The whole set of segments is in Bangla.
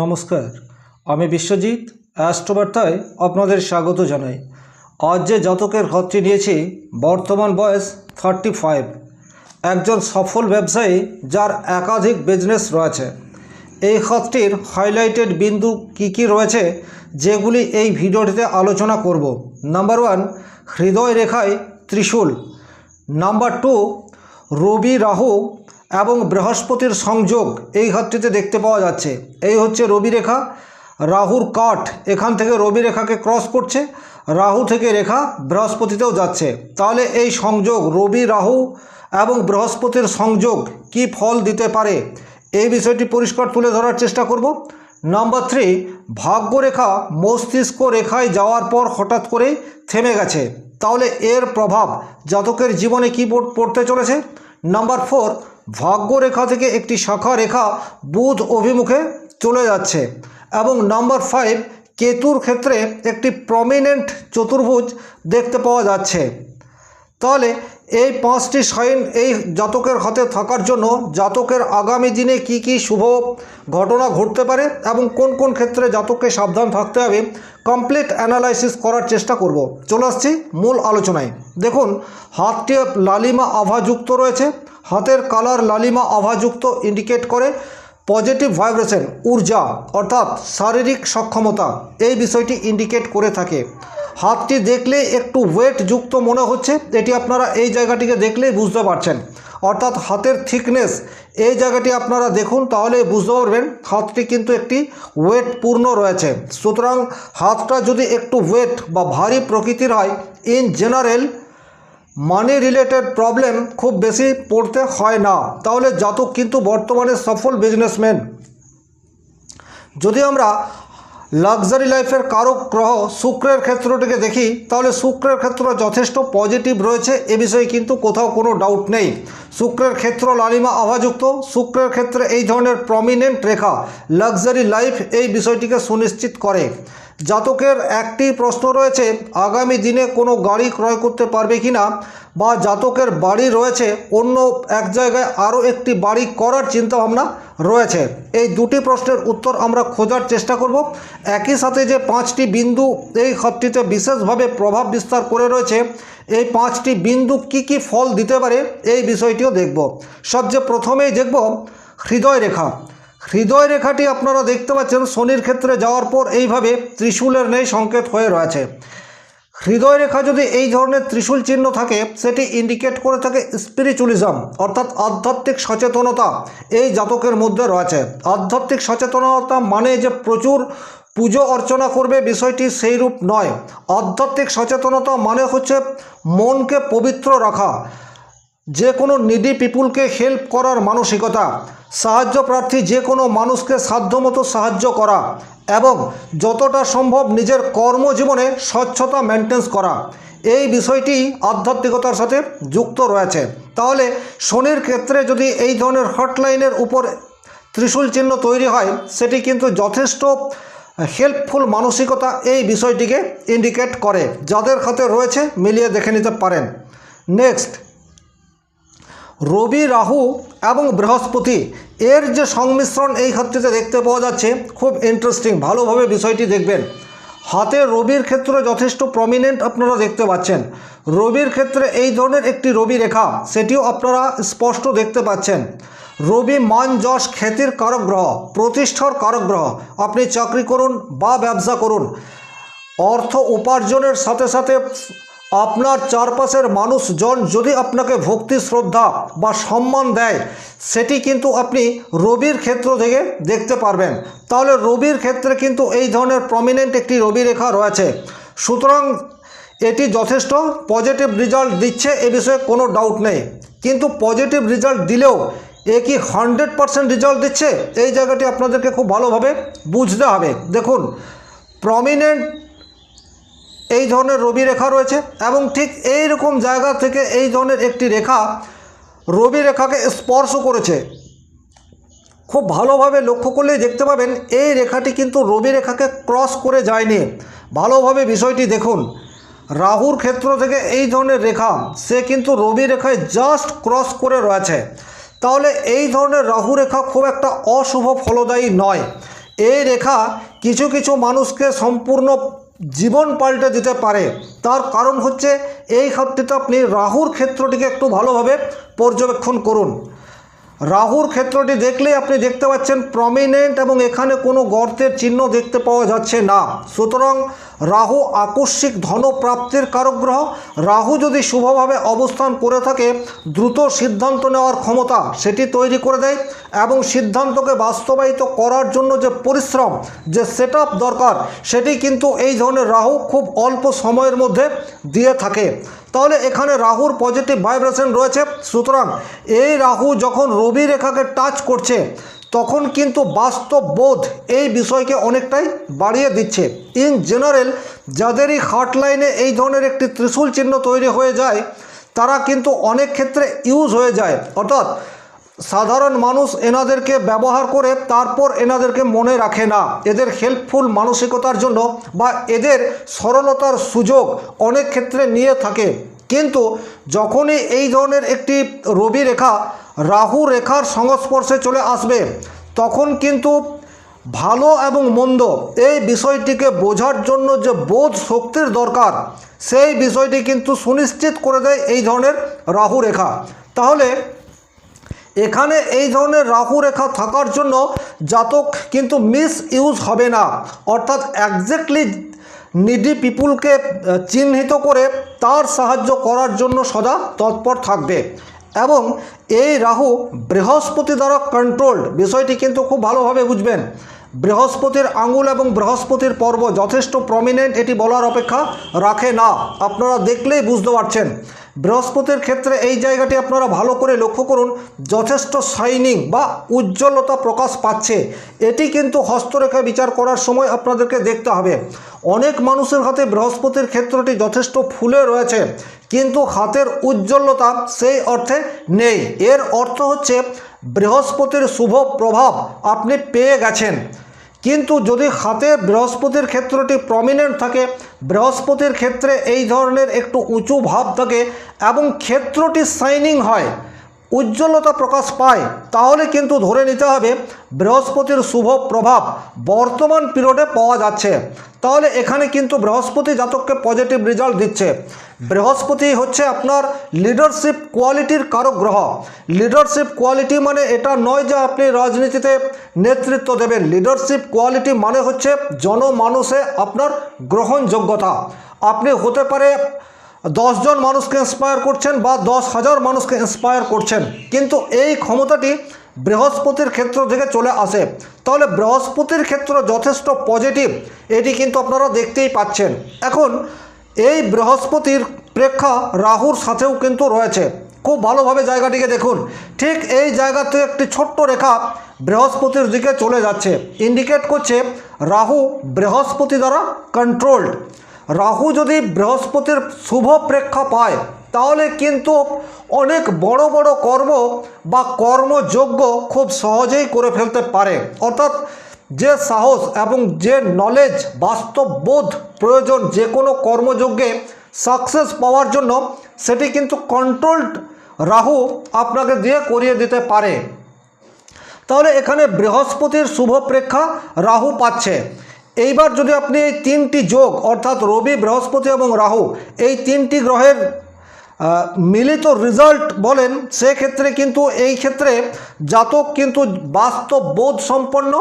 নমস্কার। আমি বিশ্বজিৎ, অ্যাস্ট্রোবার্তায় আপনাদের স্বাগত জানাই। আজ যে জাতকের ঘরটি নিয়েছি, বর্তমান বয়স থার্টি ফাইভ একজন সফল ব্যবসায়ী যার একাধিক বিজনেস রয়েছে। এই খাতটির হাইলাইটেড বিন্দু কি কি রয়েছে, যেগুলি এই ভিডিওটিতে আলোচনা করব। নাম্বার ওয়ান হৃদয় রেখায় ত্রিশূল। Number two Rabi Rahu. এবং বৃহস্পতির সংযোগ এই ঘরটিতে দেখতে পাওয়া যাচ্ছে। এই হচ্ছে রবি রেখা রাহুর কাঠ এখান থেকে রবি রেখাকে ক্রস করছে। রাহু থেকে রেখা বৃহস্পতিতেও যাচ্ছে। তাহলে এই সংযোগ রবি, রাহু এবং বৃহস্পতির সংযোগ কি ফল দিতে পারে? এই বিষয়টি পরিষ্কার তুলে ধরার চেষ্টা করব। নাম্বার থ্রি, ভাগ্যরেখা মস্তিষ্ক রেখায় যাওয়ার পর হঠাৎ করে থেমে গেছে। তাহলে এর প্রভাব জাতকের জীবনে কী পড়তে চলেছে? নাম্বার ফোর ভাগ্যরেখা থেকে একটি শাখা রেখা বুধ অভিমুখে চলে যাচ্ছে। এবং নাম্বার ফাইভ কেতুর ক্ষেত্রে একটি প্রমিনেন্ট চতুর্ভুজ দেখতে পাওয়া যাচ্ছে। তাহলে এই পাঁচটি সাইন এই জাতকের হাতে থাকার জন্য জাতকের আগামী দিনে কি কি শুভ ঘটনা ঘটতে পারে এবং কোন কোন ক্ষেত্রে জাতককে সাবধান থাকতে হবে কমপ্লিট অ্যানালাইসিস করার চেষ্টা করব। চলে আসছি মূল আলোচনায়। দেখুন হাতটি লালিমা আভাযুক্ত রয়েছে। হাতের কালার লালিমা আভাযুক্ত ইন্ডিকেট করে পজিটিভ ভাইব্রেশন ঊর্জা, অর্থাৎ শারীরিক সক্ষমতা, এই বিষয়টি ইন্ডিকেট করে থাকে। হাতটি দেখলে একটু ওয়েট যুক্ত মনে হচ্ছে, এটি আপনারা এই জায়গাটিকে দেখলেই বুঝতে পারছেন। অর্থাৎ হাতের থিকনেস এই জায়গাটি আপনারা দেখুন তাহলে বুঝতে পারবেন হাতটি কিন্তু একটি ওয়েট পূর্ণ রয়েছে। সুতরাং হাতটা যদি একটু ওয়েট বা ভারী প্রকৃতির হয় in general money related problem খুব বেশি পড়তে হয় না। তাহলে জাতক কিন্তু বর্তমানে সফল বিজনেসম্যান যদি আমরা লাক্সারি লাইফের কারক গ্রহ শুক্রের ক্ষেত্রটিকে দেখি, তাহলে শুক্রের ক্ষেত্র যথেষ্ট পজিটিভ রয়েছে, এ বিষয়ে কিন্তু কোথাও কোনো ডাউট নেই। শুক্রের ক্ষেত্র লালিমা আভাযুক্ত, শুক্রের ক্ষেত্রে এই ধরনের প্রমিনেন্ট রেখা লাক্সারি লাইফ এই বিষয়টিকে সুনিশ্চিত করে। জাতকের একটি প্রশ্ন রয়েছে, আগামী দিনে কোনো গাড়ি ক্রয় করতে পারবে কি না বা জাতকের বাড়ি রয়েছে, অন্য এক জায়গায় আরও একটি বাড়ি করার চিন্তাভাবনা রয়েছে? এই দুটি প্রশ্নের উত্তর আমরা খোঁজার চেষ্টা করব। একই সাথে যে পাঁচটি বিন্দু এই খাতটিতে বিশেষভাবে প্রভাব বিস্তার করে রয়েছে, এই পাঁচটি বিন্দু কি কি ফল দিতে পারে এই বিষয়টিও দেখব। সবচেয়ে প্রথমেই দেখব হৃদয় রেখা হৃদয় রেখাটি আপনারা দেখতে পাচ্ছেন, শনির ক্ষেত্রে যাওয়ার পর এইভাবে ত্রিশূলের নেই সংকেত হয়ে রয়েছে। হৃদয় রেখা যদি এই ধরনের ত্রিশূল চিহ্ন থাকে, সেটি ইন্ডিকেট করে থাকে স্পিরিচুয়ালিজম অর্থাৎ আধ্যাত্মিক সচেতনতা এই জাতকের মধ্যে রয়েছে। আধ্যাত্মিক সচেতনতা মানে যে প্রচুর পুজো অর্চনা করবে, বিষয়টি সেই রূপ নয়। আধ্যাত্মিক সচেতনতা মানে হচ্ছে মনকে পবিত্র রাখা। যে কোনো নিডি পিপুলকে হেল্প করার মানসিকতা, সাহায্য প্রার্থী যে কোনো মানুষকে সাধ্যমতো সাহায্য করা এবং যতটা সম্ভব নিজের কর্মজীবনে স্বচ্ছতা মেনটেন্স করা। এই বিষয়টি আধ্যাত্মিকতার সাথে যুক্ত রয়েছে। তাহলে শনির ক্ষেত্রে যদি এই ধরনের হটলাইনের উপর ত্রিশূল চিহ্ন তৈরি হয়, সেটি কিন্তু যথেষ্ট হেল্পফুল মানসিকতা এই বিষয়টিকে ইন্ডিকেট করে। যাদের হাতে রয়েছে, মিলিয়ে দেখে নিতে পারেন। নেক্সট রবি, রাহু এবং বৃহস্পতি। এর যে সংমিশ্রণ এই ক্ষেত্রে দেখতে পাওয়া যাচ্ছে, খুব ইন্টারেস্টিং ভালোভাবে বিষয়টি দেখবেন। হাতে রবির ক্ষেত্রে যথেষ্ট প্রমিনেন্ট আপনারা দেখতে পাচ্ছেন। রবির ক্ষেত্রে এই ধরনের একটি রবি রেখা, সেটিও আপনারা স্পষ্ট দেখতে পাচ্ছেন। রবি মান, যশ, খ্যাতির কারক গ্রহ, প্রতিষ্ঠার কারক গ্রহ, আপনি চাকরি করুন বা ব্যবসা করুন। অর্থ উপার্জনের সাথে সাথে আপনার চারপাশের মানুষজন যদি আপনাকে ভক্তি, শ্রদ্ধা বা সম্মান দেয়, সেটি কিন্তু আপনি রবির ক্ষেত্র থেকে দেখতে পারবেন। তাহলে রবির ক্ষেত্রে কিন্তু এই ধরনের প্রমিনেন্ট একটি রবি রেখা রয়েছে। সুতরাং এটি যথেষ্ট পজিটিভ রেজাল্ট দিচ্ছে এ বিষয়ে কোনো ডাউট নেই। কিন্তু পজিটিভ রেজাল্ট দিলেও এ কি হান্ড্রেড পারসেন্ট রেজাল্ট দিচ্ছে? এই জায়গাটি আপনাদেরকে খুব ভালোভাবে বুঝতে হবে। দেখুন প্রমিনেন্ট এই ধরনের রবি রেখা রয়েছে এবং ঠিক এই রকম জায়গা থেকে এই ধরনের একটি রেখা রবি রেখাকে স্পর্শ করেছে। খুব ভালোভাবে লক্ষ্য করলেই দেখতে পাবেন এই রেখাটি কিন্তু রবি রেখাকে ক্রস করে যায়নি। ভালোভাবে বিষয়টি দেখুন। রাহুর ক্ষেত্র থেকে এই ধরনের রেখা, সে কিন্তু রবি রেখায় জাস্ট ক্রস করে রয়েছে। তাহলে এই ধরনের রাহু রেখা খুব একটা অশুভ ফলদায়ী নয়। এই রেখা কিছু কিছু মানুষকে সম্পূর্ণ জীবন পাল্টে দিতে পারে। তার কারণ হচ্ছে, এই ক্ষেত্রটিতে আপনি রাহুর ক্ষেত্রটিকে একটু ভালোভাবে পর্যবেক্ষণ করুন। রাহুর ক্ষেত্রটি দেখলে আপনি দেখতে পাচ্ছেন প্রমিনেন্ট এবং এখানে কোনো গর্তের চিহ্ন দেখতে পাওয়া যাচ্ছে না। সুতরাং রাহু আকস্মিক ধনপ্রাপ্তির কারক গ্রহ রাহু যদি শুভভাবে অবস্থান করে থাকে, দ্রুত সিদ্ধান্ত নেওয়ার ক্ষমতা সেটি তৈরি করে দেয় এবং সিদ্ধান্তকে বাস্তবায়িত করার জন্য যে পরিশ্রম, যে সেট দরকার, সেটি কিন্তু এই ধরনের রাহু খুব অল্প সময়ের মধ্যে দিয়ে থাকে। তাহলে এখানে রাহুর পজিটিভ ভাইব্রেশন রয়েছে। সুতরাং এই রাহু যখন রবি রেখাকে টাচ করছে তখন কিন্তু বাস্তব বোধ এই বিষয়কে অনেকটাই বাড়িয়ে দিচ্ছে। ইন জেনারেল যাদেরই হার্টলাইনে এই ধরনের একটি ত্রিশূল চিহ্ন তৈরি হয়ে যায়, তারা কিন্তু অনেক ক্ষেত্রে ইউজ হয়ে যায়। অর্থাৎ, সাধারণ মানুষ এনাদেরকে ব্যবহার করে তারপর এনাদেরকে মনে রাখে না। এদের হেল্পফুল মানসিকতার জন্য বা এদের সরলতার সুযোগ অনেক ক্ষেত্রে নিয়ে থাকে। কিন্তু, যখনই এই ধরনের একটি রবি রেখা রাহু রেখার সংস্পর্শে চলে আসবে। তখন কিন্তু ভালো এবং মন্দ এই বিষয়টিকে বোঝার জন্য যে বোধ শক্তির দরকার, সেই বিষয়টি কিন্তু সুনিশ্চিত করে দেয় এই ধরনের রাহু রেখা। তাহলে এখানে এই ধরনের রাহু রেখা থাকার জন্য জাতক কিন্তু মিস ইউজ হবে না। অর্থাৎ একজ্যাক্টলি নিডি পিপুলকে চিহ্নিত করে তার সাহায্য করার জন্য সদা তৎপর থাকবে। এবং এই রাহু বৃহস্পতি দ্বারা কন্ট্রোলড বিষয়টি কিন্তু খুব ভালোভাবে বুঝবেন। বৃহস্পতির আঙুল এবং বৃহস্পতির পর্ব যথেষ্ট প্রমিনেন্ট এটি বলার অপেক্ষা রাখে না। আপনারা দেখলেই বুঝতে পারছেন। বৃহস্পতির ক্ষেত্রে এই জায়গাটি আপনারা ভালো করে লক্ষ্য করুন, যথেষ্ট শাইনিং বা উজ্জ্বলতা প্রকাশ পাচ্ছে। এটি কিন্তু হস্তরেখা বিচার করার সময় আপনাদেরকে দেখতে হবে। অনেক মানুষের হাতে বৃহস্পতির ক্ষেত্রটি যথেষ্ট ফুলে রয়েছে, কিন্তু হাতের উজ্জ্বলতা সেই অর্থে নেই। এর অর্থ হচ্ছে, বৃহস্পতির শুভ প্রভাব আপনি পেয়ে গেছেন। কিন্তু যদি হাতে বৃহস্পতির ক্ষেত্রটি প্রমিনেন্ট থাকে, বৃহস্পতির ক্ষেত্রে এই ধরনের একটু উঁচু ভাব থাকে এবং ক্ষেত্রটি সাইনিং হয় উজ্জ্বলতা প্রকাশ পায়, তাহলে কিন্তু ধরে নিতে হবে বৃহস্পতির শুভ প্রভাব বর্তমান পিরিয়ডে পাওয়া যাচ্ছে। তাহলে এখানে কিন্তু বৃহস্পতি জাতককে পজিটিভ রেজাল্ট দিচ্ছে। বৃহস্পতি হচ্ছে আপনার লিডারশিপ কোয়ালিটির কারক গ্রহ। লিডারশিপ কোয়ালিটি মানে এটা নয় যে আপনি রাজনীতিতে নেতৃত্ব দেবেন। লিডারশিপ কোয়ালিটি মানে হচ্ছে জনমানুষে আপনার গ্রহণযোগ্যতা। আপনি হতে পারে দশজন মানুষকে ইন্সপায়ার করছেন বা দশ হাজার মানুষকে ইন্সপায়ার করছেন। কিন্তু এই ক্ষমতাটি বৃহস্পতির ক্ষেত্র থেকে চলে আসে। তাহলে বৃহস্পতির ক্ষেত্র যথেষ্ট পজিটিভ এটি কিন্তু আপনারা দেখতেই পাচ্ছেন। এখন, এই বৃহস্পতির প্রেক্ষা রাহুর সাথেও কিন্তু রয়েছে। খুব ভালোভাবে জায়গাটিকে দেখুন। ঠিক এই জায়গাতে একটি ছোট্ট রেখা বৃহস্পতির দিকে চলে যাচ্ছে। ইন্ডিকেট করছে রাহু বৃহস্পতি দ্বারা কন্ট্রোলড রাহু যদি বৃহস্পতির শুভ প্রেক্ষা পায়, তাহলে কিন্তু অনেক বড় বড় কর্ম বা কর্মযোগ্য খুব সহজেই করে ফেলতে পারে। অর্থাৎ যে সাহস এবং যে নলেজ বাস্তব বোধ প্রয়োজন যে কোনো কর্মযজ্ঞে সাকসেস পাওয়ার জন্য, সেটি কিন্তু কন্ট্রোলড রাহু আপনাকে দিয়ে করিয়ে দিতে পারে। তাহলে এখানে বৃহস্পতির শুভ প্রেক্ষা রাহু পাচ্ছে। এইবার যদি আপনি এই তিনটি যোগ, অর্থাৎ রবি, বৃহস্পতি এবং রাহু, এই তিনটি গ্রহের মিলিত রেজাল্ট বলেন, সেক্ষেত্রে কিন্তু এই ক্ষেত্রে জাতক কিন্তু বাস্তব বোধ সম্পন্ন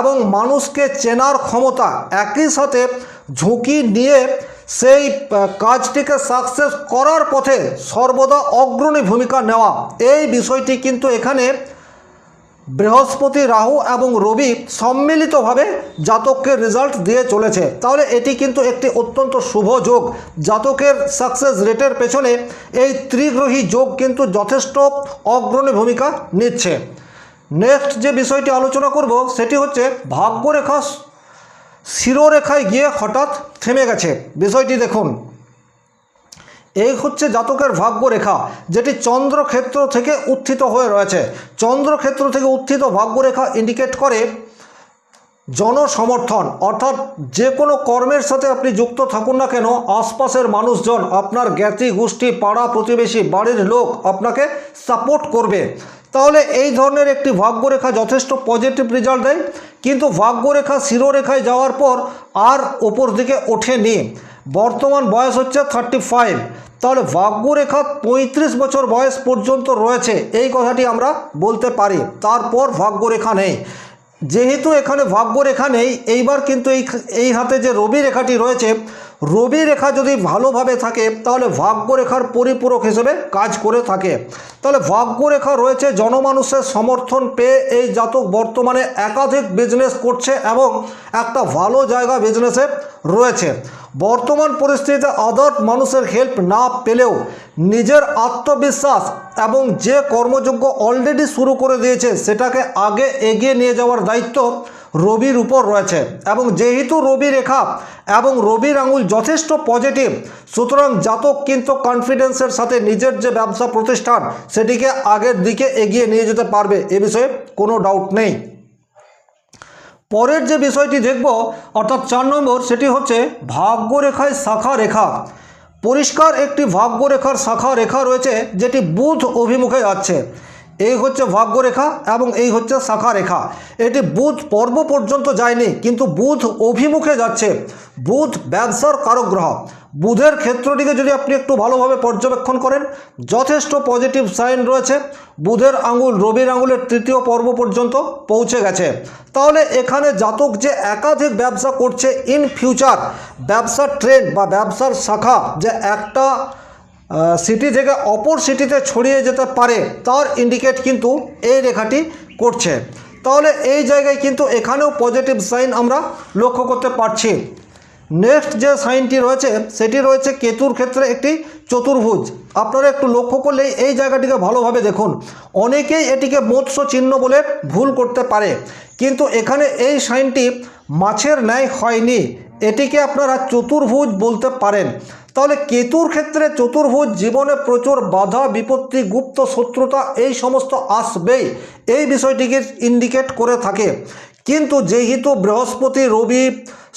এবং মানুষকে চেনার ক্ষমতা একই সাথে ঝুঁকি নিয়ে সেই কাজটিকে সাকসেস করার পথে সর্বদা অগ্রণী ভূমিকা নেওয়া। এই বিষয়টি কিন্তু এখানে বৃহস্পতি, রাহু এবং রবি সম্মিলিতভাবে জাতককে রেজাল্ট দিয়ে চলেছে। তাহলে এটি কিন্তু একটি অত্যন্ত শুভ যোগ। জাতকের সাকসেস রেটের পেছনে এই ত্রিগ্রহী যোগ কিন্তু যথেষ্ট অগ্রণী ভূমিকা নিচ্ছে। নেক্সট যে বিষয়টি আলোচনা করব, সেটি হচ্ছে ভাগ্যরেখা শিরোরেখায় গিয়ে হঠাৎ থেমে গেছে। বিষয়টি দেখুন। এই হচ্ছে জাতকের ভাগ্যরেখা, যেটি চন্দ্রক্ষেত্র থেকে উত্থিত হয়ে রয়েছে। চন্দ্রক্ষেত্র থেকে উত্থিত ভাগ্যরেখা ইন্ডিকেট করে জনসমর্থন, অর্থাৎ যে কোনো কর্মের সাথে আপনি যুক্ত থাকুন না কেন, আশপাশের মানুষজন আপনার জ্ঞাতি, গোষ্ঠী, পাড়া প্রতিবেশী, বাড়ির লোক আপনাকে সাপোর্ট করবে। তাহলে এই ধরনের একটি ভাগ্যরেখা যথেষ্ট পজিটিভ রেজাল্ট দেয়। কিন্তু ভাগ্যরেখা শিরোরেখায় যাওয়ার পর আর ওপর দিকে ওঠেনি। বর্তমান বয়স হচ্ছে থার্টি ফাইভ তাহলে ভাগ্যরেখা পঁয়ত্রিশ বছর বয়স পর্যন্ত রয়েছে, এই কথাটি আমরা বলতে পারি। তারপর ভাগ্যরেখা নেই। যেহেতু এখানে ভাগ্যরেখা নেই, এইবার কিন্তু এই এই হাতে যে রবি রেখাটি রয়েছে রবি রেখা যদি ভালোভাবে থাকে, তাহলে ভাগ্যরেখার পরিপূরক হিসেবে কাজ করে থাকে। তাহলে ভাগ্যরেখা রয়েছে জনমানুষের সমর্থন পেয়ে এই জাতক বর্তমানে একাধিক বিজনেস করছে এবং একটা ভালো জায়গা বিজনেসে রয়েছে। বর্তমান পরিস্থিতিতে আদার মানুষের হেল্প না পেলেও নিজের আত্মবিশ্বাস এবং যে কর্মযোগ্য অলরেডি শুরু করে দিয়েছে সেটাকে আগে এগিয়ে নিয়ে যাওয়ার দায়িত্ব রবির উপর রয়েছে এবং যেহেতু রবি রেখা এবং রবির আঙুল যথেষ্ট পজিটিভ সুতরাং জাতক কিন্তু কনফিডেন্সের সাথে নিজের যে ব্যবসা প্রতিষ্ঠান, সেটিকে আগের দিকে এগিয়ে নিয়ে যেতে পারবে এ বিষয়ে কোনো ডাউট নেই। পরের যে বিষয়টি দেখব, অর্থাৎ চার নম্বর, সেটি হচ্ছে ভাগ্যরেখায় শাখা রেখা। পরিষ্কার একটি ভাগ্যরেখার শাখা রেখা রয়েছে, যেটি বুধ অভিমুখে যাচ্ছে। এই হচ্ছে ভাগ্যরেখা এবং এই হচ্ছে শাখা রেখা। এটি বুধ পর্ব পর্যন্ত যায়নি, কিন্তু বুধ অভিমুখে যাচ্ছে। বুধ ব্যবসার কারক গ্রহ। বুধের ক্ষেত্রটিকে যদি আপনি একটু ভালোভাবে পর্যবেক্ষণ করেন, যথেষ্ট পজিটিভ সাইন রয়েছে। বুধের আঙুল, রবির আঙুলের তৃতীয় পর্ব পর্যন্ত পৌঁছে গেছে। তাহলে এখানে জাতক যে একাধিক ব্যবসা করছে ইন ফিউচার ব্যবসার ট্রেন্ড বা ব্যবসার শাখা যে একটা সিটি থেকে অপর সিটিতে ছড়িয়ে যেতে পারে, তার ইন্ডিকেট কিন্তু এই রেখাটি করছে। তাহলে এই জায়গায় কিন্তু এখানেও পজিটিভ সাইন আমরা লক্ষ্য করতে পারছি। নেক্সট যে সাইনটি রয়েছে, সেটি রয়েছে কেতুর ক্ষেত্রে একটি চতুর্ভুজ। আপনারা একটু লক্ষ্য করলেই এই জায়গাটিকে ভালোভাবে দেখুন। অনেকেই এটিকে মৎস্য চিহ্ন বলে ভুল করতে পারে, কিন্তু এখানে এই সাইনটি মাছের ন্যায় হয়নি। এটিকে আপনারা চতুর্ভুজ বলতে পারেন। তাহলে কেতুর ক্ষেত্রে চতুর্ভুজ জীবনে প্রচুর বাধা, বিপত্তি, গুপ্ত শত্রুতা এই সমস্ত আসবেই। এই বিষয়টিকে ইন্ডিকেট করে থাকে। কিন্তু যেহেতু বৃহস্পতি, রবি,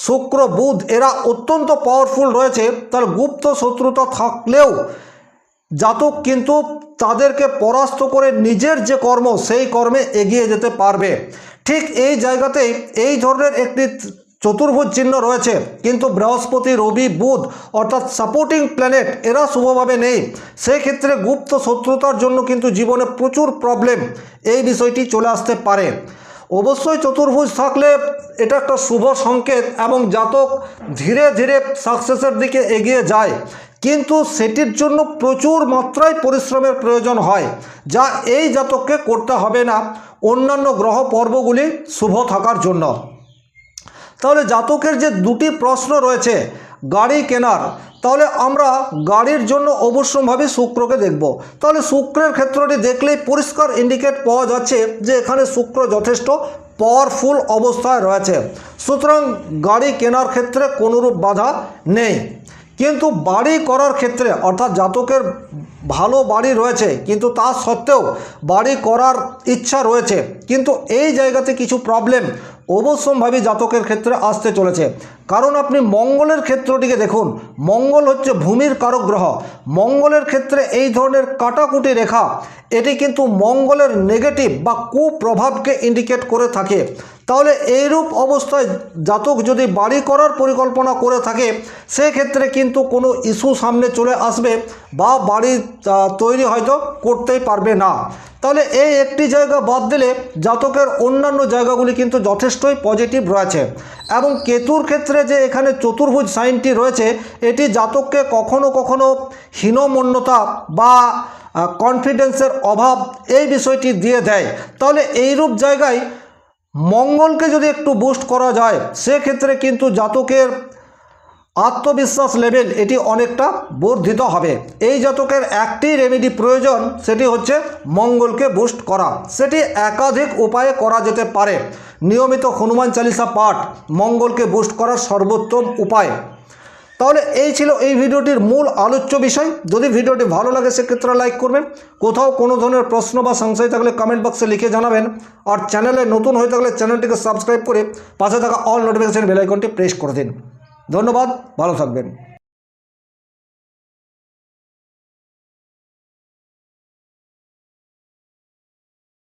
শুক্র, বুধ এরা অত্যন্ত পাওয়ারফুল রয়েছে তার গুপ্ত শত্রুতা থাকলেও জাতক কিন্তু তাদেরকে পরাস্ত করে নিজের যে কর্ম, সেই কর্মে এগিয়ে যেতে পারবে। ঠিক এই জায়গাতেই এই ধরনের একটি চতুর্ভুজ চিহ্ন রয়েছে। কিন্তু বৃহস্পতি, রবি, বুধ অর্থাৎ সাপোর্টিং প্ল্যানেট এরা শুভভাবে নেই। সেক্ষেত্রে গুপ্ত শত্রুতার জন্য কিন্তু জীবনে প্রচুর প্রবলেম এই বিষয়টি চলে আসতে পারে। অবশ্যই চতুর্ভুজ থাকলে এটা একটা শুভ সংকেত এবং জাতক ধীরে ধীরে সাকসেসের দিকে এগিয়ে যায়। কিন্তু সেটির জন্য প্রচুর মাত্রায় পরিশ্রমের প্রয়োজন হয়, যা এই জাতককে করতে হবে না। অন্যান্য গ্রহ পর্বগুলি শুভ থাকার জন্য। তাহলে জাতকের যে দুটি প্রশ্ন রয়েছে, গাড়ি কেনার তাহলে আমরা গাড়ির জন্য অবশ্যভাবে শুক্রকে দেখব। তাহলে শুক্রের ক্ষেত্রটি দেখলেই পরিষ্কার ইন্ডিকেট পাওয়া যাচ্ছে যে এখানে শুক্র যথেষ্ট পাওয়ারফুল অবস্থায় রয়েছে। সুতরাং গাড়ি কেনার ক্ষেত্রে কোনোরূপ বাধা নেই। কিন্তু বাড়ি করার ক্ষেত্রে, অর্থাৎ জাতকের ভালো বাড়ি রয়েছে, কিন্তু তা সত্ত্বেও বাড়ি করার ইচ্ছা রয়েছে। কিন্তু এই জায়গাতে কিছু প্রবলেম অবশ্যম্ভাবী জাতকের ক্ষেত্রে আসতে চলেছে। কারণ আপনি মঙ্গলের ক্ষেত্রটিকে দেখুন। মঙ্গল হচ্ছে ভূমির কারক গ্রহ। মঙ্গলের ক্ষেত্রে এই ধরনের কাটাকুটি রেখা, এটি কিন্তু মঙ্গলের নেগেটিভ বা কুপ্রভাবকে ইন্ডিকেট করে থাকে। তাহলে এইরূপ অবস্থায় জাতক যদি বাড়ি করার পরিকল্পনা করে থাকে, সেক্ষেত্রে কিন্তু কোনো ইস্যু সামনে চলে আসবে বা বাড়ি তৈরি হয়তো করতেই পারবে না। তাহলে এই একটি জায়গা বাদ দিলে জাতকের অন্যান্য জায়গাগুলি কিন্তু যথেষ্টই পজিটিভ রয়েছে। এবং কেতুর ক্ষেত্রে যে এখানে চতুর্ভুজ সাইনটি রয়েছে, এটি জাতককে কখনো কখনো হীনমন্যতা বা কনফিডেন্সের অভাব এই বিষয়টি দিয়ে দেয়। তাহলে এইরূপ জায়গায় মঙ্গলকে যদি একটু বুস্ট করা যায়, সেক্ষেত্রে কিন্তু জাতকের আত্মবিশ্বাস লেভেল এটি অনেকটা বর্ধিত হবে। এই জাতকের একটি রেমেডি প্রয়োজন, সেটি হচ্ছে মঙ্গলকে বুস্ট করা। সেটি একাধিক উপায়ে করা যেতে পারে। নিয়মিত হনুমান চালিসা পাঠ মঙ্গলকে বুস্ট করার সর্বোত্তম উপায়। তাহলে এই ছিল এই ভিডিওটির মূল আলোচ্য বিষয়। যদি ভিডিওটি ভালো লাগে, সেক্ষেত্রে লাইক করবেন। কোথাও কোনো ধরনের প্রশ্ন বা সংশয় থাকলে কমেন্ট বক্সে লিখে জানাবেন। আর চ্যানেলে নতুন হয়ে থাকলে চ্যানেলটিকে সাবস্ক্রাইব করে পাশে থাকা অল নোটিফিকেশান বেলাইকনটি প্রেস করে দিন। ধন্যবাদ, ভালো থাকবেন।